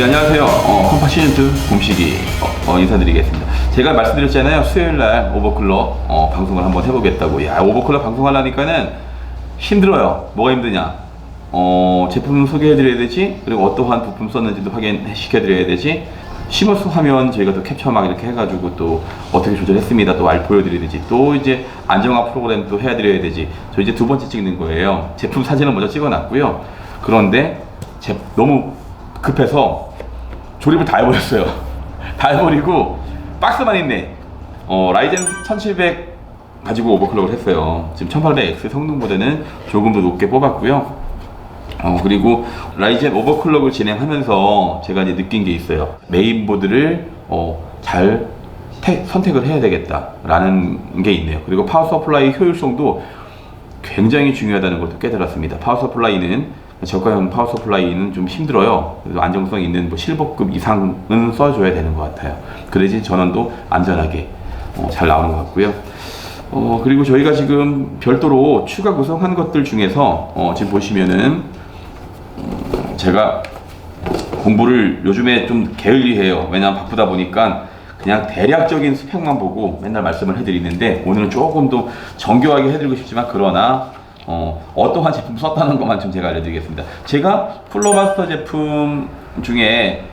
네, 안녕하세요. 어, 컴파 시즌2 봄식이 어, 어, 인사드리겠습니다. 제가 말씀드렸잖아요. 수요일 날 오버클럭 어, 방송을 한번 해보겠다고. 야, 오버클럭 방송하려니까는 힘들어요. 뭐가 힘드냐? 어, 제품 소개해드려야 되지, 그리고 어떠한 부품 썼는지도 확인시켜드려야 되지, 시머스 화면 저희가 또 캡처 막 이렇게 해가지고 또 어떻게 조절했습니다. 또 알 보여드려야 되지. 또 이제 안정화 프로그램 또 해드려야 되지. 저 이제 두 번째 찍는 거예요. 제품 사진을 먼저 찍어놨고요. 그런데 제, 너무 급해서 조립을 다 해버렸어요. 다 해버리고 박스만 있네. 어, 라이젠 1700 가지고 오버클럭을 했어요. 지금 1800X 성능보다는 조금 더 높게 뽑았고요. 어, 그리고 라이젠 오버클럭을 진행하면서 제가 이제 느낀 게 있어요. 메인보드를 어, 잘 태- 선택을 해야 되겠다라는 게 있네요. 그리고 파워 서플라이 효율성도 굉장히 중요하다는 것도 깨달았습니다. 파워 서플라이는 저가형 파워 서플라이는 좀 힘들어요. 그래서 안정성 있는 뭐 실버급 이상은 써줘야 되는 것 같아요. 그래야지 전원도 안전하게 어, 잘 나오는 것 같고요. 어, 그리고 저희가 지금 별도로 추가 구성한 것들 중에서 어, 지금 보시면은 음, 제가 공부를 요즘에 좀 게을리 해요. 왜냐면 바쁘다 보니까 그냥 대략적인 스펙만 보고 맨날 말씀을 해드리는데 오늘은 조금 더 정교하게 해드리고 싶지만 그러나 어, 어떠한 제품 썼다는 것만 좀 제가 알려드리겠습니다. 제가 플로마스터 제품 중에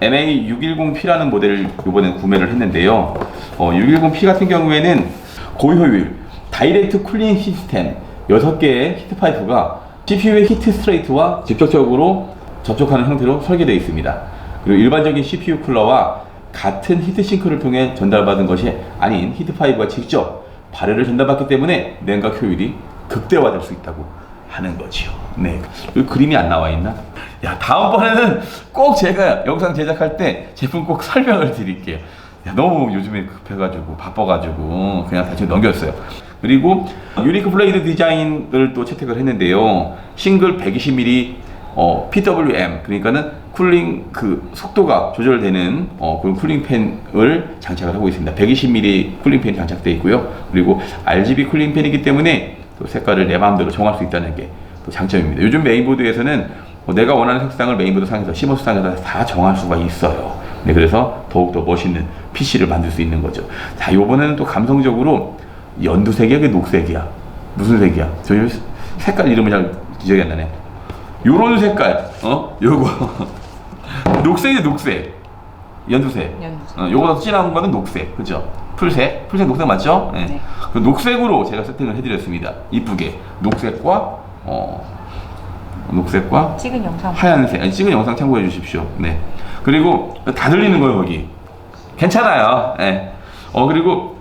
MA610P라는 모델을 이번에 구매를 했는데요. 어, 610P 같은 경우에는 고효율, 다이렉트 쿨링 시스템 6개의 히트 파이프가 CPU의 히트 스트레이트와 직접적으로 접촉하는 형태로 설계되어 있습니다. 그리고 일반적인 CPU 쿨러와 같은 히트싱크를 통해 전달받은 것이 아닌 히트 파이브가 직접 발열을 전달받기 때문에 냉각 효율이 극대화될 수 있다고 하는 거지요. 네. 이 그림이 안 나와 있나? 야, 다음번에는 꼭 제가 영상 제작할 때 제품 꼭 설명을 드릴게요. 야, 너무 요즘에 급해가지고 바빠가지고 그냥 다시 넘겼어요. 그리고 유니크 블레이드 디자인을 또 채택을 했는데요. 싱글 120mm 어, PWM 그러니까는 쿨링 그 속도가 조절되는 어, 그런 쿨링 팬을 장착을 하고 있습니다. 120mm 쿨링 팬이 장착되어 있고요. 그리고 RGB 쿨링 팬이기 때문에 또 색깔을 내 마음대로 정할 수 있다는 게 또 장점입니다. 요즘 메인보드에서는 뭐 내가 원하는 색상을 메인보드 상에서 시머스 상에서 다 정할 수가 있어요. 네, 그래서 더욱더 멋있는 PC를 만들 수 있는 거죠. 자, 요번에는 또 감성적으로 연두색이야, 그게 녹색이야. 무슨 색이야? 저 색깔 이름을 잘 기억이 안 나네. 요런 색깔, 어? 요거. 녹색이 녹색. 연두색. 연두색. 어, 더 진한 거는 녹색. 그죠? 풀색. 풀색 녹색 맞죠? 네. 네. 그 녹색으로 제가 세팅을 해드렸습니다. 이쁘게. 녹색과, 어, 녹색과 찍은 영상 하얀색. 아니, 찍은 영상 참고해 주십시오. 네. 그리고 다 들리는 거예요, 거기. 괜찮아요. 네. 어, 그리고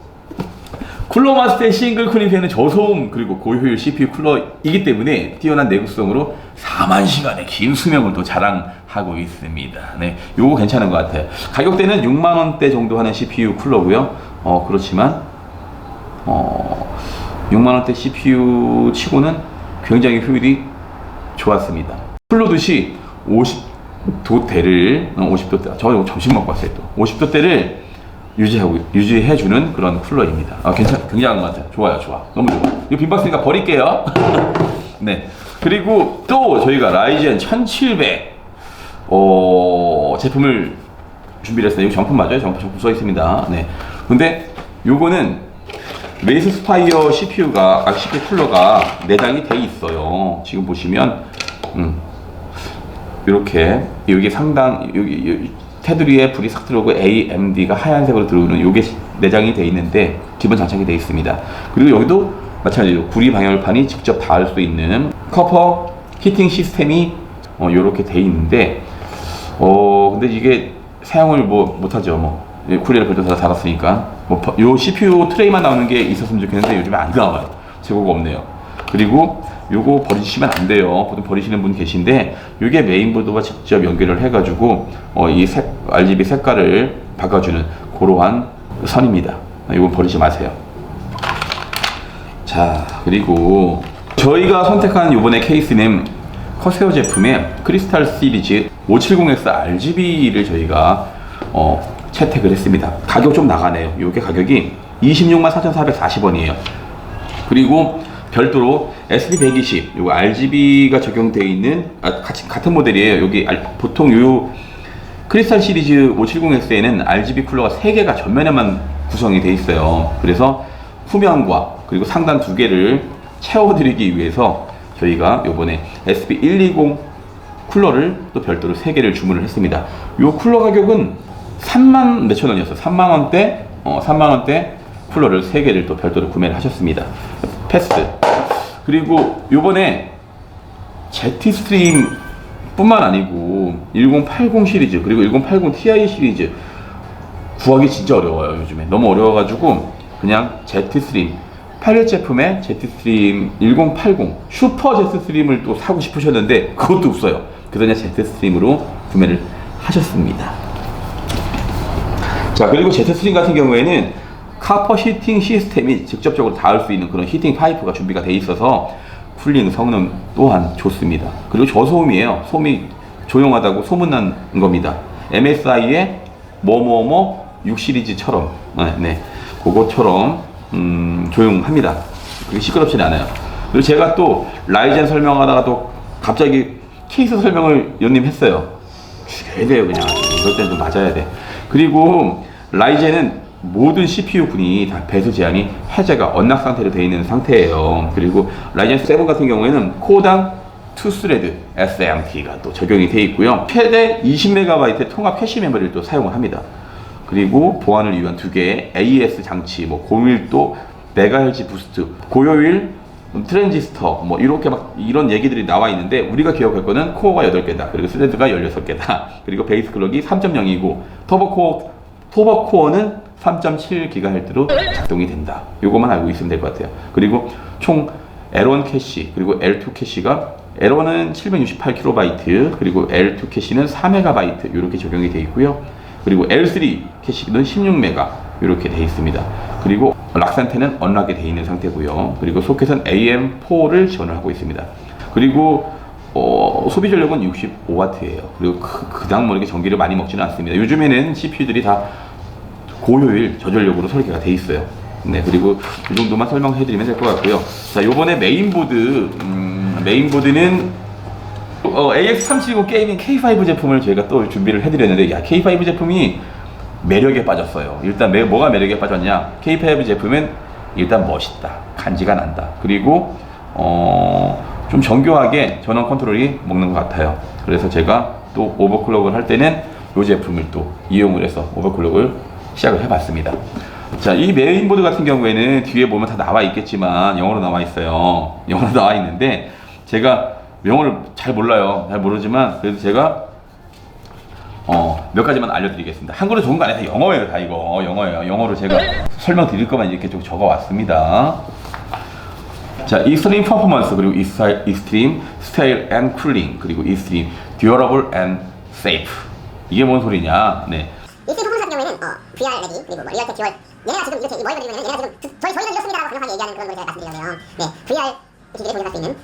쿨러마스터의 싱글 쿨링 팬은 저소음 그리고 고효율 CPU 쿨러이기 때문에 뛰어난 내구성으로 4만 시간의 긴 수명을 또 자랑하고 있습니다. 네, 요거 괜찮은 것 같아요. 가격대는 6만 원대 정도 하는 CPU 쿨러고요. 어 그렇지만 어 6만 원대 CPU 치고는 굉장히 효율이 좋았습니다. 쿨러듯이 50도대를 50도대 저 점심 먹고 왔어요 또 50도대를 유지하고 유지해주는 그런 쿨러입니다. 아 괜찮 굉장한 것 같아요. 좋아요, 좋아, 너무 좋아. 이거 빈 박스니까 버릴게요. 네. 그리고 또 저희가 라이젠 1700 어, 제품을 준비를 했어요. 이거 정품 맞아요? 정품, 정품 써 있습니다. 네. 근데 요거는 메이스 스파이어 CPU가 아, CPU 쿨러가 내장이 돼 있어요. 지금 보시면 음, 이렇게 여기 상당 여기, 여기 테두리에 불이 싹 들어오고 AMD가 하얀색으로 들어오는 요게 내장이 돼 있는데 기본 장착이 돼 있습니다. 그리고 여기도 마찬가지로 구리 방열판이 직접 닿을 수 있는 커퍼 히팅 시스템이 어, 요렇게 돼 있는데 어 근데 이게 사용을 뭐 못하죠 뭐 예, 별도 다 달았으니까. 뭐요 CPU 트레이만 나오는 게 있었으면 좋겠는데 요즘에 안 나와요. 재고가 없네요. 그리고 요거 버리시면 안 돼요. 보통 버리시는 분 계신데 요게 메인보드와 직접 연결을 해가지고 어, 이 색, RGB 색깔을 바꿔주는 그러한 선입니다. 요건 버리지 마세요. 자 그리고 저희가 선택한 요번에 케이스는 커세어 제품의 크리스탈 시리즈 570X RGB를 저희가 어, 채택을 했습니다 가격 좀 나가네요 요게 가격이 26만 4,440원이에요 그리고 별도로 SP120 요거 RGB가 적용되어 있는 아, 같이 같은 모델이에요 여기 알- 보통 요 크리스탈 시리즈 570X에는 RGB 쿨러가 3개가 전면에만 구성이 돼 있어요. 그래서 후면과 그리고 상단 두 개를 채워드리기 위해서 저희가 요번에 SB120 쿨러를 또 별도로 3개를 주문을 했습니다. 요 쿨러 가격은 3만 몇천 원이었어요. 3만 원대, 어, 3만 원대 쿨러를 3개를 또 별도로 구매를 하셨습니다. 패스. 그리고 요번에 제티 스트림 뿐만 아니고 1080 시리즈 그리고 1080 Ti 시리즈 구하기 진짜 어려워요 요즘에 너무 어려워가지고 그냥 제트 스트림 8일 제품에 제트 스트림 1080 슈퍼 제트 스트림을 또 사고 싶으셨는데 그것도 없어요 그래서 그냥 제트 스트림으로 구매를 하셨습니다 자 그리고 제트스트림 같은 경우에는 카퍼 히팅 시스템이 직접적으로 닿을 수 있는 그런 히팅 파이프가 준비가 돼 있어서 쿨링 성능 또한 좋습니다. 그리고 저소음이에요. 소음이 조용하다고 소문난 겁니다. MSI의 뭐뭐뭐 6 시리즈처럼 네, 네. 그거처럼 음, 조용합니다. 그게 시끄럽지는 않아요. 그리고 제가 또 라이젠 설명하다가 또 갑자기 케이스 설명을 연님했어요. 죽여야 돼요 그냥 이럴 때는 좀 맞아야 돼 그리고 라이젠은 모든 CPU 군이 다 배수 제한이 해제가 언락 상태로 되어 있는 상태예요 그리고 라이젠 7 같은 경우에는 코어당 2스레드 SMT가 또 적용이 되어 있고요 최대 20MB의 통합 캐시 메모리를 또 사용을 합니다 그리고 보안을 위한 두 개의 AES 장치, 뭐 고밀도 메가헬지 부스트, 고효율 트랜지스터, 뭐 이렇게 막 이런 얘기들이 나와 있는데 우리가 기억할 거는 코어가 8개다. 그리고 스레드가 16개다. 그리고 베이스 클럭이 3.0이고 터보 코어 터보 코어는 3.7GHz로 작동이 된다. 이것만 알고 있으면 될 것 같아요. 그리고 총 L1 캐시 그리고 L2 캐시가 L1은 768KB 그리고 L2 캐시는 4MB 이렇게 적용이 되어 있고요. 그리고 L3 캐시는 16메가 이렇게 되어 있습니다. 그리고 락 상태는 언락이 되어 있는 상태고요. 그리고 소켓은 AM4를 지원을 하고 있습니다. 그리고 어, 소비 전력은 65W예요. 그리고 그, 그닥 뭐 이렇게 전기를 많이 먹지는 않습니다. 요즘에는 CPU들이 다 고효율 저전력으로 설계가 돼 있어요. 네, 그리고 이 정도만 설명해드리면 될 것 같고요. 자, 요번에 메인보드, 음, 메인보드는 어, AX370 게이밍 K5 제품을 저희가 또 준비를 해드렸는데, 야, K5 제품이 매력에 빠졌어요. 일단 매, 뭐가 매력에 빠졌냐? K5 제품은 일단 멋있다. 간지가 난다. 그리고, 어, 좀 정교하게 전원 컨트롤이 먹는 것 같아요. 그래서 제가 또 오버클럭을 할 때는 이 제품을 또 이용을 해서 오버클럭을 시작을 해봤습니다. 자, 이 메인보드 같은 경우에는 뒤에 보면 다 나와 있겠지만 영어로 나와 있어요. 영어로 나와 있는데 제가 영어를 잘 몰라요. 잘 모르지만 그래도 제가 어, 몇 가지만 알려드리겠습니다. 한글로 좋은 거 아니에요. 다 영어예요, 다 이거. 영어예요. 영어로 제가 설명드릴 것만 이렇게 좀 적어 왔습니다. 자, 익스트림 퍼포먼스 그리고 익스트림 스타일 앤 쿨링 그리고 익스트림 듀어러블 앤 세이프 이게 뭔 소리냐? 네. 이 스포츠 같은 경우에는 어, VR 레디 그리고 뭐 리얼텍 듀얼 얘네가 지금 이렇게 뭐 해버리면 얘네가 지금 드- 저희 저희가 이렇습니다라고 강력하게 얘기하는 그런 걸 제가 말씀드리려고요. 네, VR 기기를 공유할 수 있는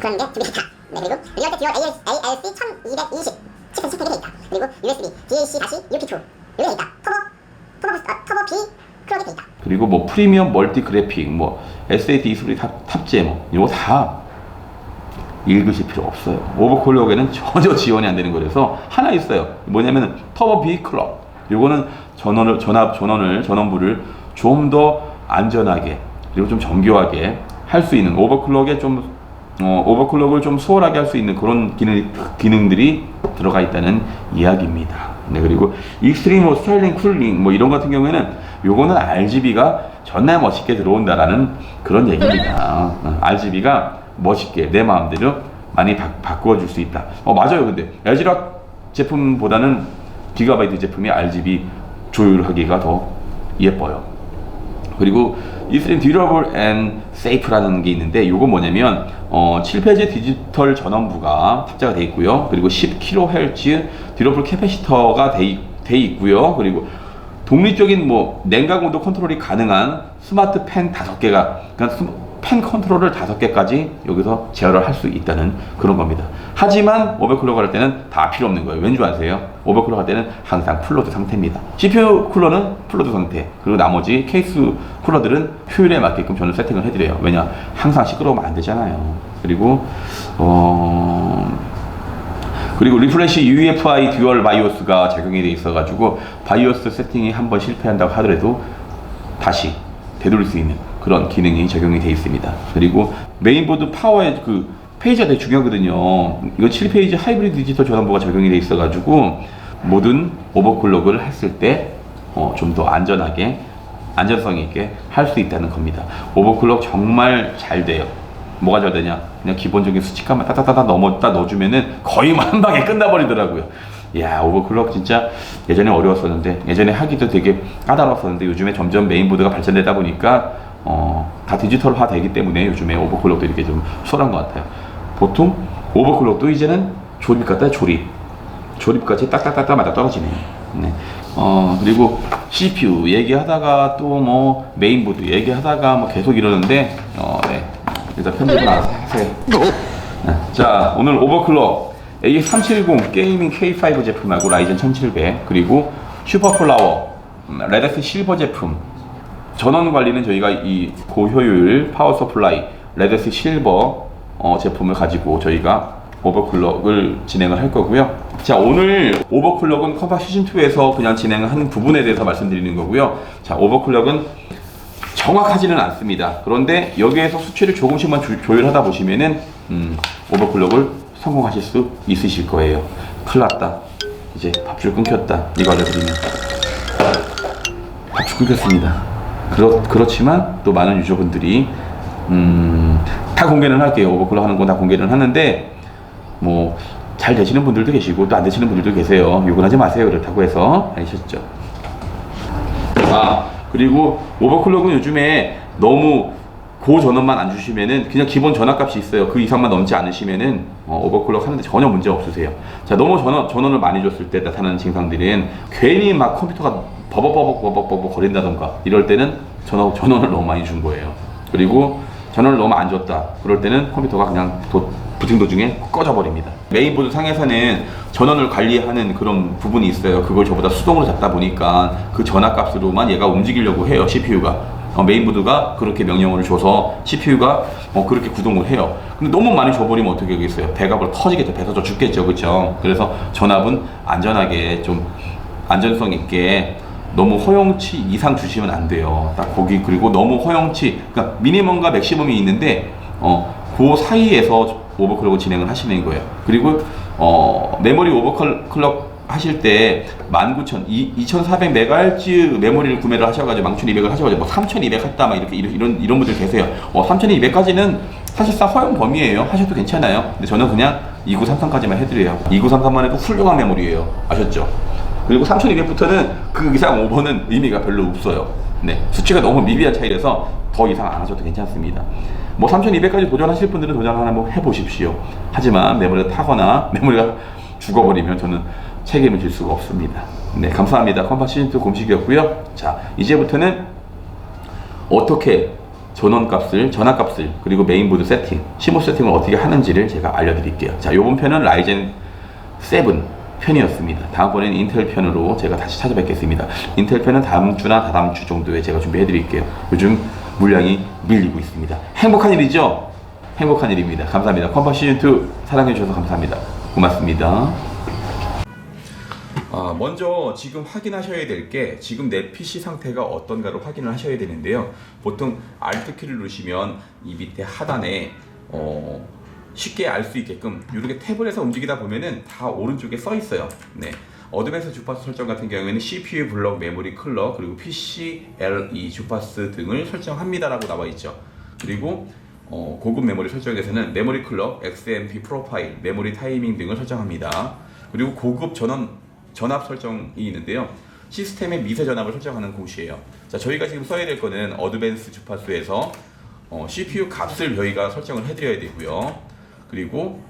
그런 게 준비됐다. 네, 그리고 리얼텍 듀얼 AL, ALC 1220 칩셋 스펙이 돼 있다. 그리고 USB DAC 다시 UP2 이게 돼 있다. 터보 터보 아, 터보 B 클럭이 돼 있다. 그리고 뭐 프리미엄 멀티 그래픽, 뭐 SAT 이수리 탑, 탑재 뭐 이거 다 읽으실 필요 없어요. 오버클럭에는 전혀 지원이 안 되는 거라서 하나 있어요. 뭐냐면은 터보 B 클럭. 요거는 전원을 전압 전원을 전원부를 좀 더 안전하게 그리고 좀 정교하게 할 수 있는 오버클럭에 좀 어, 오버클럭을 좀 수월하게 할 수 있는 그런 기능, 기능들이 들어가 있다는 이야기입니다. 네, 그리고 익스트림 뭐 스타일링 쿨링 뭐 이런 같은 경우에는 요거는 RGB가 전날 멋있게 들어온다라는 그런 얘기입니다. 어, RGB가 멋있게 내 마음대로 많이 바, 바꾸어 줄 수 있다. 어, 맞아요. 근데 LG락 제품보다는 기가바이트 제품이 RGB 조율하기가 더 예뻐요. 그리고 이스트림 듀러블 앤 세이프라는 게 있는데 이건 뭐냐면 어, 7페이지 디지털 전원부가 탑재가 돼 있고요. 그리고 10kHz 듀러블 캐패시터가 돼, 있- 돼 있고요. 그리고 독립적인 뭐 냉각 온도 컨트롤이 가능한 스마트 팬 다섯 개가 그러니까 스- 팬 컨트롤을 다섯 개까지 여기서 제어를 할 수 있다는 그런 겁니다. 하지만 오버클럭 할 때는 다 필요 없는 거예요. 왠지 아세요? 오버클럭 할 때는 항상 풀로드 상태입니다. CPU 쿨러는 풀로드 상태. 그리고 나머지 케이스 쿨러들은 효율에 맞게끔 저는 세팅을 해드려요. 왜냐? 항상 시끄러우면 안 되잖아요. 그리고 어 그리고 리프레시 UEFI 듀얼 바이오스가 적용이 돼 있어가지고 바이오스 세팅이 한번 실패한다고 하더라도 다시 되돌릴 수 있는 그런 기능이 적용이 돼 있습니다. 그리고 메인보드 파워의 그 페이지가 되게 중요하거든요. 이거 7페이지 하이브리드 디지털 전원부가 적용이 돼 있어가지고 모든 오버클럭을 했을 때 어, 좀더 안전하게 안전성 있게 할 수 있다는 겁니다. 오버클럭 정말 잘 돼요. 뭐가 잘 되냐? 그냥 기본적인 수치값만 따따따따 넘었다 넣어주면은 거의 뭐한 방에 끝나버리더라고요. 야 오버클럭 진짜 예전에 어려웠었는데 예전에 하기도 되게 까다로웠었는데 요즘에 점점 메인보드가 발전되다 보니까 어, 다 디지털화 되기 때문에 요즘에 오버클럭도 이렇게 좀 수월한 것 같아요. 보통 오버클럭도 이제는 조립 같다 조립 조립까지 딱딱딱딱 맞아 떨어지네요. 네. 어 그리고 CPU 얘기하다가 또 뭐 메인보드 얘기하다가 뭐 계속 이러는데 어 네. 일단 편집을 알아서 하세요. 네. 자 오늘 오버클럭 A370 게이밍 K5 제품하고 라이젠 1700 그리고 슈퍼플라워 음, 레덱스 실버 제품 전원 관리는 저희가 이 고효율 파워 서플라이 레데스 실버 어, 제품을 가지고 저희가 오버클럭을 진행을 할 거고요. 자 오늘 오버클럭은 컴파 시즌 2에서 그냥 진행하는 부분에 대해서 말씀드리는 거고요. 자 오버클럭은 정확하지는 않습니다. 그런데 여기에서 수치를 조금씩만 조, 조율하다 보시면은 음, 오버클럭을 성공하실 수 있으실 거예요. 큰일 났다. 이제 밥줄 끊겼다. 이거 알려드리면 밥줄 끊겼습니다. 그렇, 그렇지만 또 많은 유저분들이 음, 다 공개는 할게요. 오버클럭 하는 건다 공개는 하는데 뭐 잘 되시는 분들도 계시고 또 안 되시는 분들도 계세요. 욕은 하지 마세요. 그렇다고 해서 아시셨죠? 아 그리고 오버클럭은 요즘에 너무 고 전원만 안 주시면은 그냥 기본 전압값이 있어요. 그 이상만 넘지 않으시면은 어, 오버클럭 하는데 전혀 문제 없으세요. 자 너무 전원 전원을 많이 줬을 때 나타나는 증상들은 괜히 막 컴퓨터가 버벅버벅 버벅버벅 거린다던가 이럴 때는 전원 전원을 너무 많이 준 거예요. 그리고 전원을 너무 안 줬다. 그럴 때는 컴퓨터가 그냥 도, 부팅 도중에 꺼져 버립니다. 메인보드 상에서는 전원을 관리하는 그런 부분이 있어요. 그걸 저보다 수동으로 잡다 보니까 그 전압 값으로만 얘가 움직이려고 해요. CPU가. 어, 메인보드가 그렇게 명령어를 줘서 CPU가 어, 그렇게 구동을 해요. 근데 너무 많이 줘버리면 어떻게 되겠어요? 배가 벌 터지겠죠. 배 터져 죽겠죠. 그렇죠? 그래서 전압은 안전하게 좀 안전성 있게 너무 허용치 이상 주시면 안 돼요. 딱 거기 그리고 너무 허용치 그러니까 미니멈과 맥시멈이 있는데 어 그 사이에서 오버클럭을 진행을 하시는 거예요. 그리고 어 메모리 오버클럭 하실 때 19,000, 2,400MHz 메모리를 구매를 하셔가지고 1200을 하셔가지고 뭐 3,200 했다 막 이렇게 이런, 이런 분들 계세요. 어 3,200까지는 사실상 허용 범위예요. 하셔도 괜찮아요. 근데 저는 그냥 2933까지만 해드려요. 2933만 해도 훌륭한 메모리예요. 아셨죠? 그리고 3200부터는 그 이상 오버는 의미가 별로 없어요. 네. 수치가 너무 미비한 차이라서 더 이상 안 하셔도 괜찮습니다. 뭐 3200까지 도전하실 분들은 도전 하나 한번 해보십시오. 하지만 메모리가 타거나 메모리가 죽어버리면 저는 책임을 질 수가 없습니다. 네, 감사합니다. 컴파 시즌2 공식이었고요. 자, 이제부터는 어떻게 전원값을, 전압값을, 그리고 메인보드 세팅, 시모 세팅을 어떻게 하는지를 제가 알려드릴게요. 자, 요번 편은 라이젠 7 편이었습니다. 다음번에는 인텔 편으로 제가 다시 찾아뵙겠습니다. 인텔 편은 다음 주나 다다음 주 정도에 제가 준비해 드릴게요. 요즘 물량이 밀리고 있습니다. 행복한 일이죠? 행복한 일입니다. 감사합니다. 컴파 시즌2 사랑해 주셔서 감사합니다. 고맙습니다. 아, 먼저 지금 확인하셔야 될 게 지금 내 PC 상태가 어떤가를 확인을 하셔야 되는데요. 보통 Alt 키를 누르시면 이 밑에 하단에 어, 쉽게 알 수 있게끔 이렇게 탭을 해서 움직이다 보면은 다 오른쪽에 써 있어요. 네. 어드밴스 주파수 설정 같은 경우에는 CPU 블럭, 메모리 클럭, 그리고 PC, LE 주파수 등을 설정합니다라고 나와 있죠. 그리고 어, 고급 메모리 설정에서는 메모리 클럭, XMP 프로파일, 메모리 타이밍 등을 설정합니다. 그리고 고급 전원 전압 설정이 있는데요. 시스템의 미세 전압을 설정하는 곳이에요. 자, 저희가 지금 써야 될 거는 어드밴스 주파수에서 어, CPU 값을 저희가 설정을 해드려야 되고요. 그리고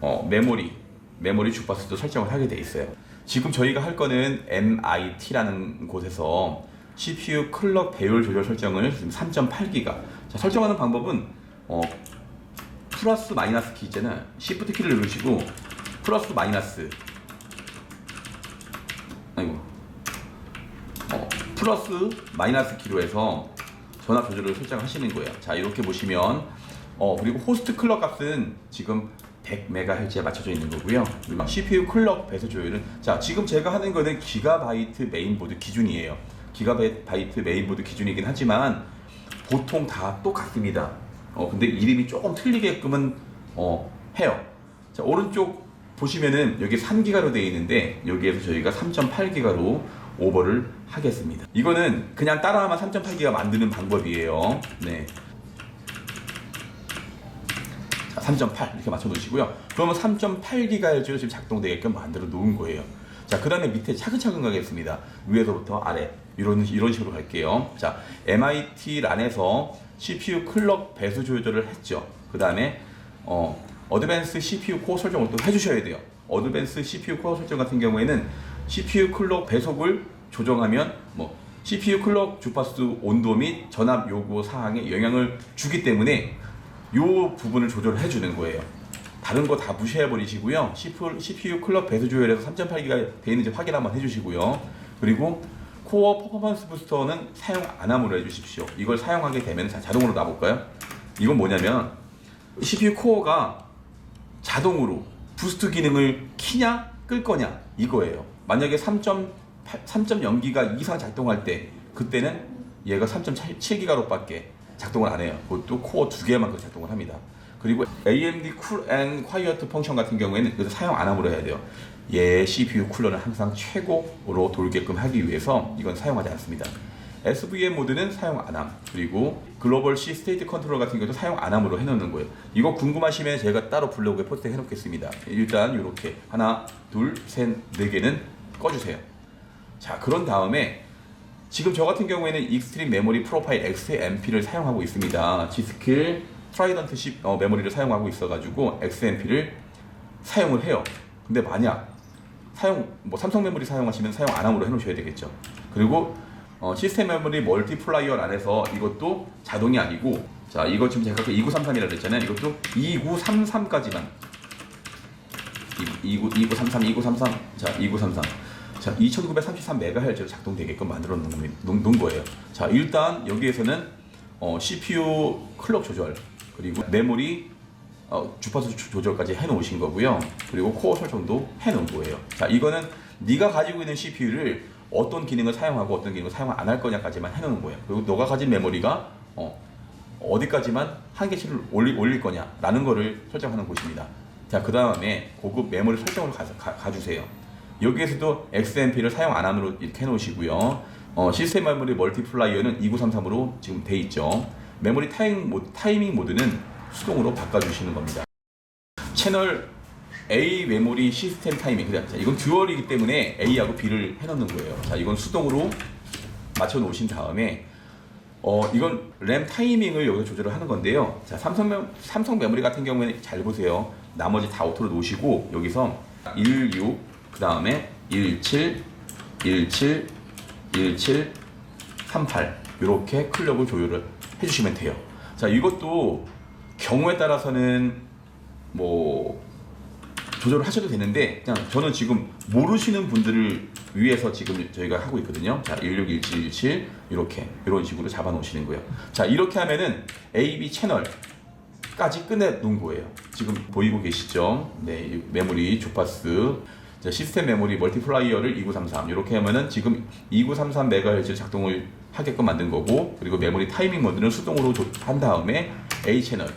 어, 메모리, 메모리 주파수도 설정을 하게 돼 있어요. 지금 저희가 할 거는 MIT라는 곳에서 CPU 클럭 배율 조절 설정을 지금 3.8기가. 자, 설정하는 방법은 어, 플러스 마이너스 키 있잖아요. Shift 키를 누르시고 플러스 마이너스 아이고 어, 플러스 마이너스 키로 해서 전압 조절을 설정하시는 거예요. 자 이렇게 보시면 어 그리고 호스트 클럭 값은 지금 100MHz에 맞춰져 있는 거고요. 그리고 CPU 클럭 배수 조율은 자 지금 제가 하는 거는 기가바이트 메인보드 기준이에요. 기가바이트 메인보드 기준이긴 하지만 보통 다 똑같습니다. 어 근데 이름이 조금 틀리게끔은 어 해요. 자 오른쪽 보시면은 여기 3기가로 되어 있는데 여기에서 저희가 3.8기가로 오버를 하겠습니다. 이거는 그냥 따라하면 3.8기가 만드는 방법이에요. 네. 자, 3.8 이렇게 맞춰 놓으시고요. 그러면 3.8GHz로 지금 작동되게끔 만들어 놓은 거예요. 자, 그 다음에 밑에 차근차근 가겠습니다. 위에서부터 아래. 이런, 이런 식으로 갈게요. 자, MIT 란에서 CPU 클럭 배수 조절을 했죠. 그 다음에, 어, 어드밴스 CPU 코어 설정을 또 해주셔야 돼요. 어드밴스 CPU 코어 설정 같은 경우에는 CPU 클럭 배속을 조정하면 뭐 CPU 클럭 주파수 온도 및 전압 요구 사항에 영향을 주기 때문에 이 부분을 조절을 해주는 거예요. 다른 거 다 무시해 버리시고요. CPU, 클럭 배수 조율에서 3.8기가 돼 있는지 확인 한번 해 주시고요. 그리고 코어 퍼포먼스 부스터는 사용 안 함으로 해 주십시오. 이걸 사용하게 되면 자- 자동으로 놔볼까요? 이건 뭐냐면 CPU 코어가 자동으로 부스트 기능을 키냐 끌 거냐 이거예요. 만약에 3.8, 3.0기가 이상 작동할 때 그때는 얘가 3.7기가로밖에 작동을 안 해요. 그것도 코어 두 개만큼 작동을 합니다. 그리고 AMD and Quiet 펑션 같은 경우에는 이것도 사용 안 함으로 해야 돼요. 얘 CPU 쿨러는 항상 최고로 돌게끔 하기 위해서 이건 사용하지 않습니다. SVM 모드는 사용 안 함. 그리고 글로벌 C 스테이트 컨트롤 같은 경우도 사용 안 함으로 해놓는 거예요. 이거 궁금하시면 제가 따로 블로그에 포스트 해놓겠습니다. 일단 이렇게 하나, 둘, 셋, 네 개는 꺼주세요. 자, 그런 다음에 지금 저 같은 경우에는 익스트림 메모리 프로파일 XMP를 사용하고 있습니다. G스킬 트라이던트 10 어, 메모리를 사용하고 있어가지고 XMP를 사용을 해요. 근데 만약 사용 뭐 삼성 메모리 사용하시면 사용 안 함으로 해놓으셔야 되겠죠. 그리고 어, 시스템 메모리 멀티플라이어 안에서 이것도 자동이 아니고 자 이거 지금 제가 2933이라고 했잖아요. 이것도 2933까지만 29, 2933, 2933, 자 2933. 자 2933MHz로 작동되게끔 만들어 놓은, 놓은- 놓은 거예요. 자 일단 여기에서는 어, CPU 클럭 조절 그리고 메모리 어, 주파수 조- 조절까지 해 놓으신 거고요. 그리고 코어 설정도 해 놓은 거예요. 자, 이거는 네가 가지고 있는 CPU를 어떤 기능을 사용하고 어떤 기능을 사용 안 할 거냐까지만 해 놓은 거예요. 그리고 너가 가진 메모리가 어, 어디까지만 한계치를 올리, 올릴 거냐라는 거를 설정하는 곳입니다. 자, 그 다음에 고급 메모리 설정을 가, 가, 가주세요. 여기에서도 XMP를 사용 안 함으로 이렇게 해놓으시고요. 어, 시스템 메모리 멀티플라이어는 2933으로 지금 돼 있죠. 메모리 타이밍, 모드, 타이밍 모드는 수동으로 바꿔주시는 겁니다. 채널 A 메모리 시스템 타이밍. 자, 이건 듀얼이기 때문에 A하고 B를 해놓는 거예요. 자, 이건 수동으로 맞춰 놓으신 다음에 어, 이건 램 타이밍을 여기서 조절을 하는 건데요. 자, 삼성, 메, 삼성 메모리 같은 경우에는 잘 보세요. 나머지 다 오토로 놓으시고, 여기서 16, 그 다음에 17, 17, 17, 38. 이렇게 클럭을 조율을 해주시면 돼요. 자, 이것도 경우에 따라서는 뭐, 조절을 하셔도 되는데 그냥 저는 지금 모르시는 분들을 위해서 지금 저희가 하고 있거든요. 자, 161717 이렇게 이런 식으로 잡아 놓으시는 거예요. 자, 이렇게 하면은 AB 채널까지 끝내 놓은 거예요. 지금 보이고 계시죠? 네, 이 메모리 주파수 자, 시스템 메모리 멀티플라이어를 2933 이렇게 하면은 지금 2933MHz 작동을 하게끔 만든 거고 그리고 메모리 타이밍 모드는 수동으로 조- 한 다음에 A 채널,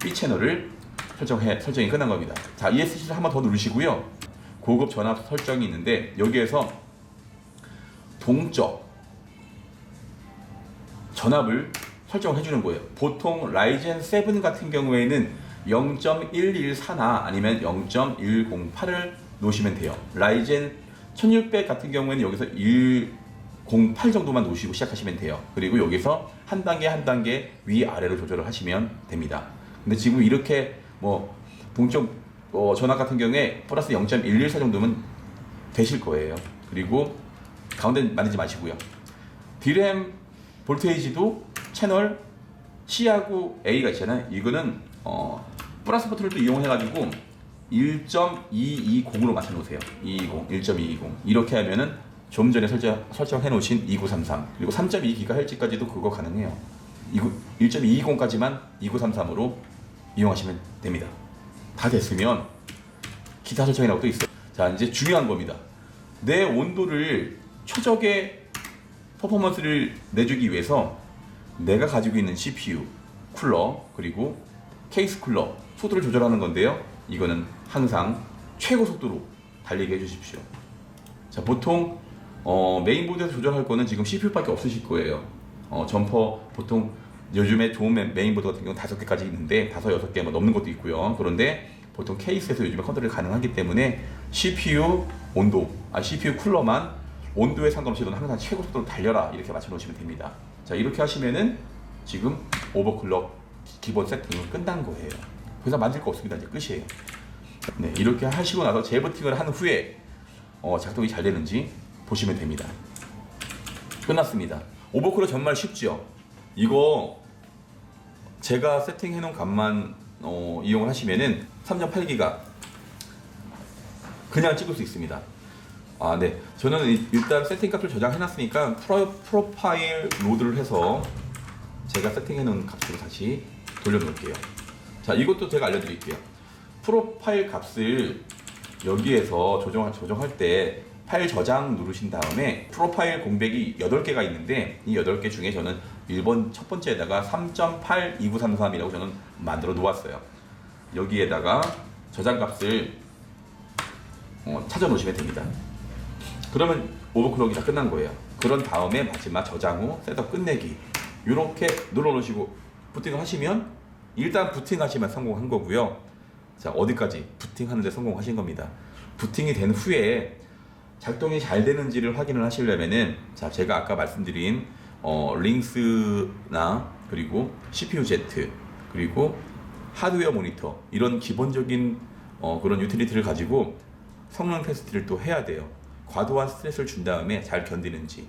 B 채널을 설정해 설정이 끝난 겁니다. 자, ESC를 한번 더 누르시고요. 고급 전압 설정이 있는데 여기에서 동적 전압을 설정해 주는 거예요. 보통 라이젠 7 같은 경우에는 0.114나 아니면 0.108을 놓으시면 돼요. 라이젠 1600 같은 경우에는 여기서 108 정도만 놓으시고 시작하시면 돼요. 그리고 여기서 한 단계 한 단계 위아래로 조절을 하시면 됩니다. 근데 지금 이렇게 뭐 동적 어, 전압 같은 경우에 플러스 0.114 정도면 되실 거예요. 그리고 가운데 만들지 마시고요. D램 볼테이지도 채널 C하고 A가 있잖아요. 이거는 어, 플러스 버튼을 또 이용해가지고 1.220으로 맞춰 놓으세요. 220, 1.220 이렇게 하면은 좀 전에 설정 설정해 놓으신 2933 그리고 3.2GHz까지도 그거 가능해요. 1.220까지만 2933으로 이용하시면 됩니다. 다 됐으면 기타 설정이라고 또 있어요. 자, 이제 중요한 겁니다. 내 온도를 최적의 퍼포먼스를 내주기 위해서 내가 가지고 있는 CPU, 쿨러, 그리고 케이스 쿨러, 속도를 조절하는 건데요. 이거는 항상 최고 속도로 달리게 해주십시오. 자, 보통 어, 메인보드에서 조절할 거는 지금 CPU밖에 없으실 거예요. 어, 점퍼 보통 요즘에 좋은 메- 메인보드 같은 경우는 다섯 개까지 있는데 다섯 여섯 개뭐 넘는 것도 있고요. 그런데 보통 케이스에서 요즘에 컨트롤이 가능하기 때문에 CPU 온도, 아 CPU 쿨러만 온도에 상관없이 너는 항상 최고 속도로 달려라 이렇게 맞춰 놓으시면 됩니다. 자 이렇게 하시면은 지금 오버클럭 기- 기본 세팅은 끝난 거예요. 그래서 만질 거 없습니다. 이제 끝이에요. 네 이렇게 하시고 나서 재부팅을 한 후에 어, 작동이 잘 되는지 보시면 됩니다. 끝났습니다. 오버클럭 정말 쉽죠? 이거 제가 세팅해 놓은 값만 어, 이용을 하시면은 3.8기가 그냥 찍을 수 있습니다. 아, 네. 저는 이- 일단 세팅 값을 저장해 놨으니까 프로, 프로파일 로드를 해서 제가 세팅해 놓은 값으로 다시 돌려 놓을게요. 자, 이것도 제가 알려드릴게요. 프로파일 값을 여기에서 조정, 조정할 때 파일 저장 누르신 다음에 프로파일 공백이 8개가 있는데 이 8개 중에 저는 1번 첫 번째에다가 3.82933이라고 저는 만들어 놓았어요. 여기에다가 저장 값을 어, 찾아 놓으시면 됩니다. 그러면 오버클럭이 다 끝난 거예요. 그런 다음에 마지막 저장 후 셋업 끝내기 이렇게 눌러 놓으시고 부팅을 하시면 일단 부팅하시면 성공한 거고요. 자 어디까지 부팅하는데 성공하신 겁니다. 부팅이 된 후에 작동이 잘 되는지를 확인을 하시려면은 자 제가 아까 말씀드린 어, 링스나 그리고 CPU Z 그리고 하드웨어 모니터 이런 기본적인 어, 그런 유틸리티를 가지고 성능 테스트를 또 해야 돼요. 과도한 스트레스를 준 다음에 잘 견디는지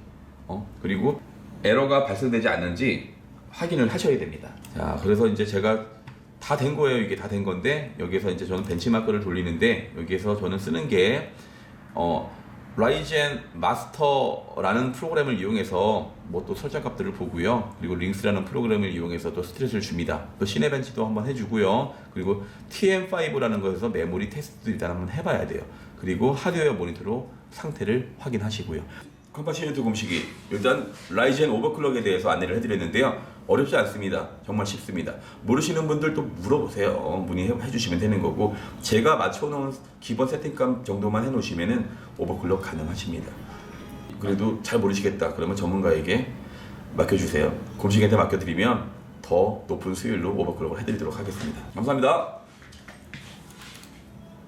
어? 그리고 에러가 발생되지 않는지 확인을 하셔야 됩니다. 자 그래서 이제 제가 다 된 거예요. 이게 다 된 건데 여기서 이제 저는 벤치마크를 돌리는데 여기에서 저는 쓰는 게 어, 라이젠 마스터라는 프로그램을 이용해서 뭐 또 설정 값들을 보고요. 그리고 링스라는 프로그램을 이용해서 또 스트레스를 줍니다. 또 시네벤치도 한번 해주고요. 그리고 TM5라는 것에서 메모리 테스트도 일단 한번 해봐야 돼요. 그리고 하드웨어 모니터로 상태를 확인하시고요. 컴파시니트 공식이 일단 라이젠 오버클럭에 대해서 안내를 해드렸는데요. 어렵지 않습니다. 정말 쉽습니다. 모르시는 분들도 물어보세요. 문의해 주시면 되는 거고 제가 맞춰놓은 기본 세팅값 정도만 해놓으시면은 오버클럭 가능하십니다. 그래도 잘 모르시겠다 그러면 전문가에게 맡겨주세요. 공식한테 맡겨드리면 더 높은 수율로 오버클럭을 해드리도록 하겠습니다. 감사합니다.